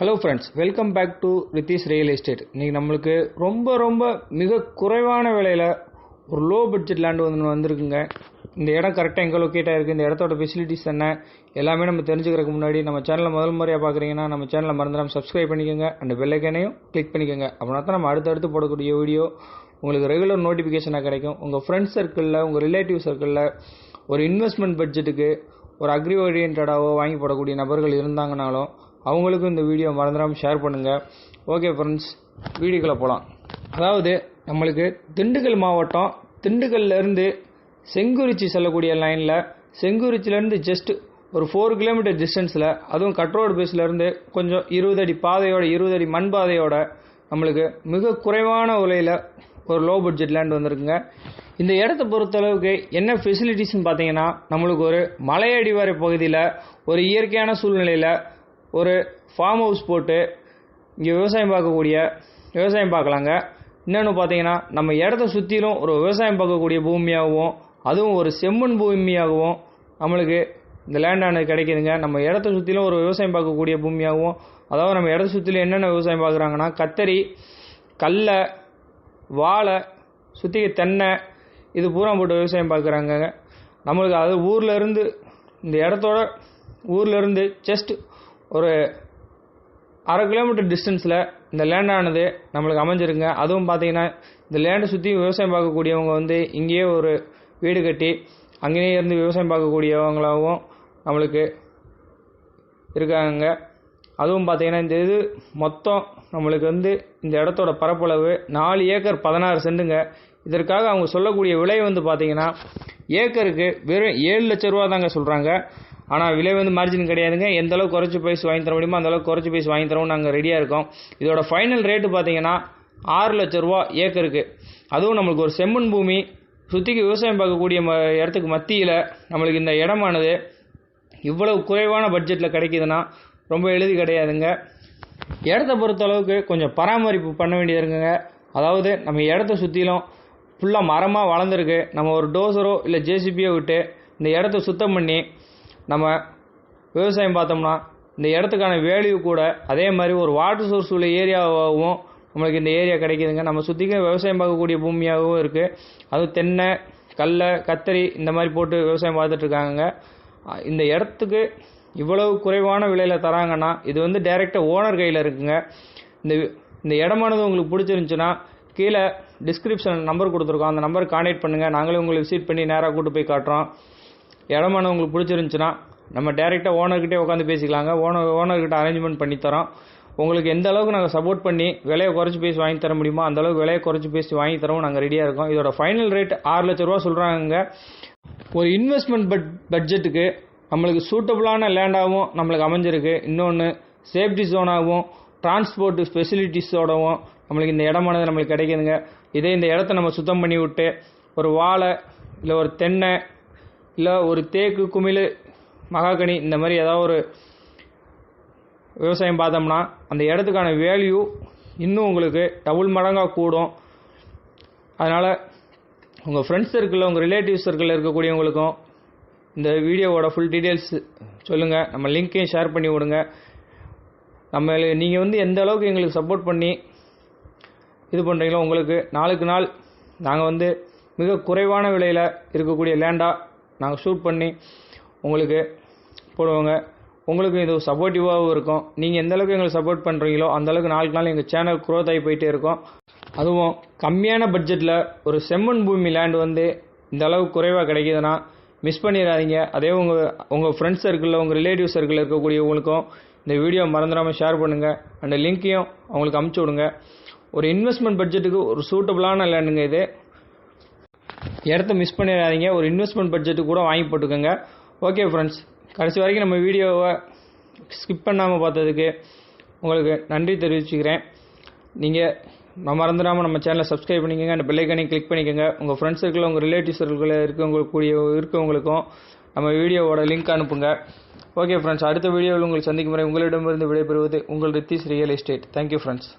Hello friends welcome back to Rithish real estate இன்றைக்கி நம்மளுக்கு ரொம்ப ரொம்ப மிக குறைவான விலையில் ஒரு லோ பட்ஜெட் லேண்டு வந்து வந்திருக்குங்க. இந்த இடம் கரெக்டாக எங்கே லொக்கேட் ஆகிருக்கு இந்த இடத்தோட ஃபெசிலிட்டிஸ் என்ன? எல்லாமே நம்ம தெரிஞ்சுக்கிறதுக்கு முன்னாடி நம்ம சேனலை முதல் முறையாக பார்க்குறீங்கன்னா நம்ம சேனலை மறந்துடாம சப்ஸ்கிரைப் பண்ணிக்கோங்க. அண்ட் பெல்லைக்கனையும் கிளிக் பண்ணிக்கோங்க. அப்படின்னா தான் நம்ம அடுத்தடுத்து போடக்கூடிய வீடியோ உங்களுக்கு ரெகுலர் நோட்டிஃபிகேஷனாக கிடைக்கும். உங்கள் ஃப்ரெண்ட்ஸ் சர்க்கிளில் உங்கள் ரிலேட்டிவ் சர்க்கிளில் ஒரு இன்வெஸ்ட்மெண்ட் பட்ஜெட்டுக்கு ஒரு அக்ரி ஓரியன்டாகவோ வாங்கி போடக்கூடிய நபர்கள் இருந்தாங்கனாலும் அவங்களுக்கும் இந்த வீடியோ மறந்துடாமல் ஷேர் பண்ணுங்கள் ஓகே ஃப்ரெண்ட்ஸ் வீடியோக்குள்ளே போகலாம் அதாவது நம்மளுக்கு திண்டுக்கல் மாவட்டம் திண்டுக்கல்லேருந்து செங்குறிச்சி செல்லக்கூடிய லைனில் செங்குறிச்சிலேருந்து ஜஸ்ட் ஒரு ஃபோர் கிலோமீட்டர் டிஸ்டன்ஸில் அதுவும் கட்ரோடு பேஸ்லேருந்து கொஞ்சம் இருபது அடி பாதையோட இருபது அடி மண் பாதையோட நம்மளுக்கு மிக குறைவான விலையில் ஒரு லோ பட்ஜெட் லேண்ட் வந்திருக்குங்க. இந்த இடத்த பொறுத்தளவுக்கு என்ன ஃபெசிலிட்டிஸ்னு பார்த்தீங்கன்னா நம்மளுக்கு ஒரு மலையடிவார பகுதியில் ஒரு இயற்கையான சூழ்நிலையில் ஒரு ஃபார்ம் ஹவுஸ் போட்டு இங்கே விவசாயம் பார்க்கக்கூடிய விவசாயம் பார்க்கலாங்க. இன்னொன்று பார்த்தீங்கன்னா நம்ம இடத்த சுற்றிலும் ஒரு விவசாயம் பார்க்கக்கூடிய பூமியாகவும் அதுவும் ஒரு செம்மண் பூமியாகவும் நம்மளுக்கு இந்த லேண்டானது கிடைக்குதுங்க. நம்ம இடத்த சுற்றிலும் ஒரு விவசாயம் பார்க்கக்கூடிய பூமியாகவும் அதாவது நம்ம இடத்த சுற்றிலும் என்னென்ன விவசாயம் பார்க்குறாங்கன்னா கத்தரி கடலை வாழை சுற்றி தென்னை இது பூரா போட்டு விவசாயம் பார்க்குறாங்க நம்மளுக்கு அது ஊரில் இருந்து இந்த இடத்தோட ஊர்லேருந்து ஜஸ்ட் ஒரு அரை கிலோமீட்டர் டிஸ்டன்ஸில் இந்த லேண்டானது நம்மளுக்கு அமைஞ்சிருங்க. அதுவும் பார்த்தீங்கன்னா இந்த லேண்டை சுற்றி விவசாயம் பார்க்கக்கூடியவங்க வந்து இங்கேயே ஒரு வீடு கட்டி அங்கேயே இருந்து விவசாயம் பார்க்கக்கூடியவங்களாகவும் நம்மளுக்கு இருக்காங்க. அதுவும் பார்த்தீங்கன்னா இந்த இது மொத்தம் நம்மளுக்கு வந்து இந்த இடத்தோட பரப்பளவு நாலு ஏக்கர் பதினாறு சென்ட்டுங்க இதற்காக அவங்க சொல்லக்கூடிய விலை வந்து பார்த்தீங்கன்னா ஏக்கருக்கு வெறும் ஏழு லட்ச ரூபா தாங்க சொல்கிறாங்க ஆனால் விலை வந்து மார்ஜின் கிடையாதுங்க. எந்த அளவுக்கு குறைச்சி பைஸ் வாங்கி தர முடியுமோ அந்த அளவுக்கு குறைச்சி பைஸ் வாங்கி தரவும் நாங்கள் ரெடியாக இருக்கோம். இதோட ஃபைனல் ரேட்டு பார்த்தீங்கன்னா ஆறு லட்ச ரூபா ஏக்கருக்கு அதுவும் நம்மளுக்கு ஒரு செம்மண் பூமி சுற்றிக்கு விவசாயம் பார்க்கக்கூடிய ம இடத்துக்கு மத்தியில் நம்மளுக்கு இந்த இடமானது இவ்வளவு குறைவான பட்ஜெட்டில் கிடைக்குதுன்னா ரொம்ப எழுதி கிடையாதுங்க. இடத்த பொறுத்த அளவுக்கு கொஞ்சம் பராமரிப்பு பண்ண வேண்டியது இருக்குங்க. அதாவது நம்ம இடத்த சுற்றிலும் ஃபுல்லாக மரமாக வளர்ந்துருக்கு. நம்ம ஒரு டோசரோ இல்லை ஜேசிபியோ விட்டு இந்த இடத்த சுத்தம் பண்ணி நம்ம விவசாயம் பார்த்தோம்னா இந்த இடத்துக்கான வேல்யூ கூட அதே மாதிரி ஒரு வாட்டர் சோர்ஸ் உள்ள ஏரியாவாகவும் நம்மளுக்கு இந்த ஏரியா கிடைக்குதுங்க. நம்ம சுற்றிக்க விவசாயம் பார்க்கக்கூடிய பூமியாகவும் இருக்குது அதுவும் தென்னை கடல கத்தரி இந்த மாதிரி போட்டு விவசாயம் பார்த்துட்ருக்காங்க இந்த இடத்துக்கு இவ்வளவு குறைவான விலையில் தராங்கன்னா இது வந்து டைரெக்டாக ஓனர் கையில் இருக்குங்க. இந்த இந்த இடமானது உங்களுக்கு பிடிச்சிருந்துச்சுன்னா கீழே டிஸ்கிரிப்ஷன் நம்பர் கொடுத்துருக்கோம். அந்த நம்பர் கான்டாக்ட் பண்ணுங்கள் நாங்களே உங்களை விசிட் பண்ணி நேராக கூட்டு போய் காட்டுறோம். இடமான உங்களுக்கு பிடிச்சிருந்துச்சுன்னா நம்ம டேரெக்டாக ஓனர்கிட்டே உட்காந்து பேசிக்கலாங்க. ஓனர் ஓனர்கிட்ட அரேஞ்ச்மெண்ட் பண்ணித்தரோம் உங்களுக்கு எந்த அளவுக்கு நாங்கள் சப்போர்ட் பண்ணி விலையை குறைச்சி பேசி வாங்கி தர முடியுமோ அந்த அளவுக்கு விலையை குறைச்சி பேசி வாங்கி தரவும் நாங்கள் ரெடியாக இருக்கோம். இதோட ஃபைனல் ரேட் ஆறு லட்ச ரூபா சொல்கிறாங்க ஒரு இன்வெஸ்ட்மெண்ட் பட் பட்ஜெட்டுக்கு நம்மளுக்கு சூட்டபுளான லேண்டாகவும் நம்மளுக்கு அமைஞ்சிருக்கு. இன்னொன்று சேஃப்டி ஜோனாகவும் டிரான்ஸ்போர்ட் ஃபெசிலிட்டிஸோடவும் நம்மளுக்கு இந்த இடமானது நம்மளுக்கு கிடைக்குதுங்க. இதே இந்த இடத்த நம்ம சுத்தம் பண்ணி விட்டு ஒரு வாழை இல்லை ஒரு தென்னை இல்லை ஒரு தேக்கு குமிழ் மகாகனி இந்த மாதிரி ஏதாவது ஒரு விவசாயம் பார்த்தோம்னா அந்த இடத்துக்கான வேல்யூ இன்னும் உங்களுக்கு டபுள் மடங்காக கூடும். அதனால் உங்கள் ஃப்ரெண்ட்ஸ் சர்க்கிளில் உங்கள் ரிலேட்டிவ் சர்க்கிளில் இருக்கக்கூடியவங்களுக்கும் இந்த வீடியோவோட ஃபுல் டீட்டெயில்ஸ் சொல்லுங்கள் நம்ம லிங்க்கையும் ஷேர் பண்ணி விடுங்க. நம்ம நீங்கள் வந்து எந்த அளவுக்கு எங்களுக்கு சப்போர்ட் பண்ணி இது பண்ணுறீங்களோ உங்களுக்கு நாளுக்கு நாள் நாங்கள் வந்து மிக குறைவான விலையில் இருக்கக்கூடிய லேண்டாக நாங்கள் ஷூட் பண்ணி உங்களுக்கு போடுவோங்க. உங்களுக்கு இது சப்போர்ட்டிவாகவும் இருக்கும். நீங்கள் எந்த அளவுக்கு எங்களுக்கு சப்போர்ட் பண்ணுறீங்களோ அந்தளவுக்கு நாளுக்கு நாள் எங்கள் சேனல் க்ரோத் ஆகி போயிட்டே இருக்கும். அதுவும் கம்மியான பட்ஜெட்டில் ஒரு செம்மண் பூமி லேண்ட் வந்து இந்த அளவுக்கு குறைவாக கிடைக்குதுன்னா மிஸ் பண்ணிடாதீங்க. அதே உங்கள் உங்கள் ஃப்ரெண்ட்ஸ் சர்க்கிளில் உங்கள் ரிலேட்டிவ் சர்க்கிளில் இருக்கக்கூடியவங்களுக்கும் இந்த வீடியோ மறந்துடாமல் ஷேர் பண்ணுங்கள் அந்த லிங்க்கையும் அவங்களுக்கு அமுச்சு விடுங்க. ஒரு இன்வெஸ்ட்மெண்ட் பட்ஜெட்டுக்கு ஒரு சூட்டபுளான லேண்டுங்க இது. இடத்த மிஸ் பண்ணிடாதீங்க. ஒரு இன்வெஸ்ட்மெண்ட் பட்ஜெட்டு கூட வாங்கி போட்டுக்கோங்க. ஓகே ஃப்ரெண்ட்ஸ் கடைசி வரைக்கும் நம்ம வீடியோவை ஸ்கிப் பண்ணாமல் பார்த்ததுக்கு உங்களுக்கு நன்றி தெரிவிச்சுக்கிறேன். நீங்கள் நம்ம மறந்துடாமல் நம்ம சேனலை சப்ஸ்கிரைப் பண்ணிக்கோங்க. அந்த பெல்லைக்கனையும் கிளிக் பண்ணிக்கோங்க. உங்கள் ஃப்ரெண்ட்ஸ் சர்க்கிளில் உங்கள் ரிலேட்டிவ் சர்க்கிளில் இருக்கவங்களுக்கு கூடிய இருக்கவங்களுக்கும் நம்ம வீடியோவோட லிங்க் அனுப்புங்க. ஓகே ஃப்ரெண்ட்ஸ் அடுத்த வீடியோவில் உங்களுக்கு சந்திக்கும் முறை உங்களிடமிருந்து விடைபெறுவது உங்கள் Rithish real estate. Thank you friends